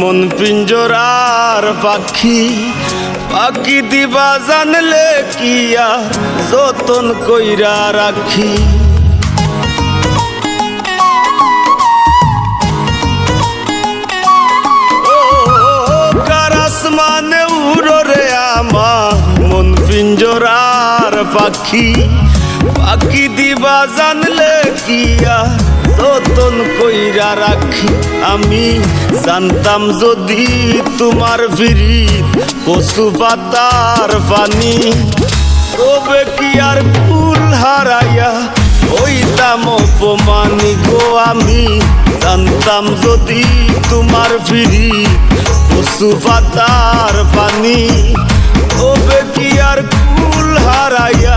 মন পিঞ্জরার পাখি। পাখি দিবা জানলে কিয়া যতন কইরা রাখি। ও কারাস মানে উড়রে আমার মন পিঞ্জরার পাখি। পাখি দিবা জানলে কিয়া যতন কইরা রাখি, আমি জানতাম যদি তোমার ভিড়ি পশু পাতার পানি। তবে কি আর ফুল হারাইয়া ওইতাম অপমানি গো আমি? জানতাম যদি তোমার ফিরি পশু পাতার পানি। তবে কি আর ফুল হারাইয়া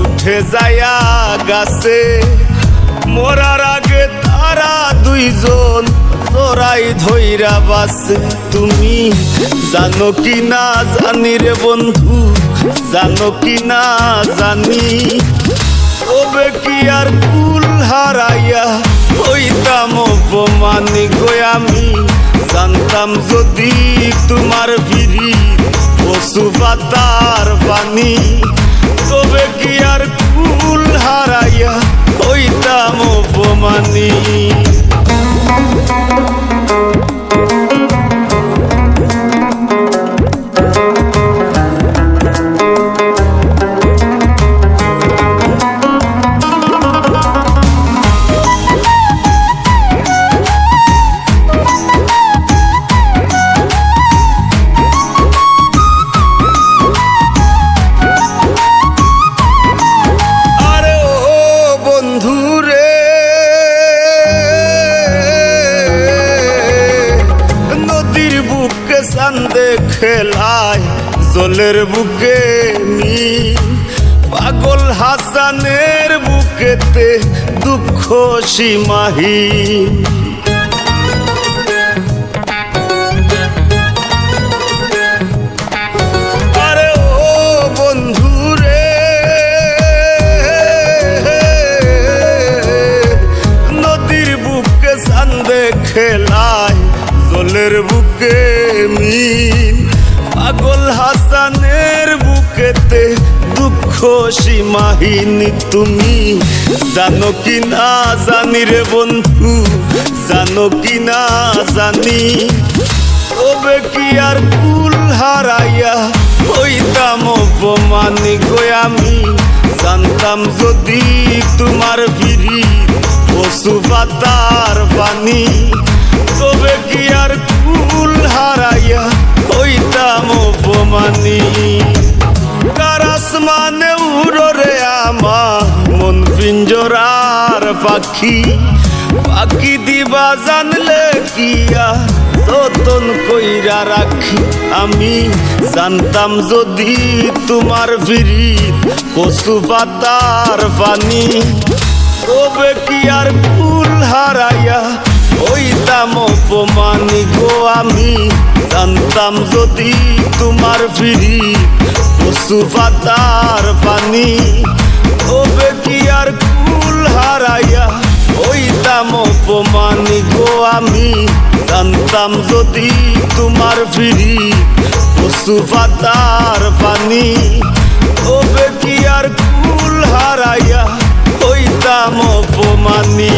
উঠে যায়া গাছে। মরার আগে তারা দুইজন তোরাই ধইরা বাসে। তুমি জানো কি না জানি রে বন্ধু, জানো কি না জানি। তবে কি আর কুল হারাইয়া হইতাম অপমানি গো আমি? জানতাম যদি তোমার ভিড়ি পশু পাতার পানি। জলের বুকে নি পাগল হাসানের বুকেতে দুঃখ সীমাহীন। সীমাহীন তুমি। জানো কি না জানি রে বন্ধু, জানো কি না জানি। তবে কি আর কুল হারাইয়া হইতাম অপমানি গো আমি। জানতাম যদি তোমার ভিড়ি পশু পাতার পানি। তবে কি আর কুল হারাইয়া হইতাম অপমানি। পাখি পাখি দিবা জানলে কিয়া? যতন কইরা রাখি আমি, জানতাম যদি তোমার ভিড়ি পশু পাতার পানি। তবে কি আর ফুল হারাইয়া হইতাম অপমানি গো আমি? জানতাম যদি তোমার ফিরি পশু পাতার পানি। আমার ফিরি পশু পাতার পানি। ও বেটি আর কুল হারাইয়া হইতাম অপমানি?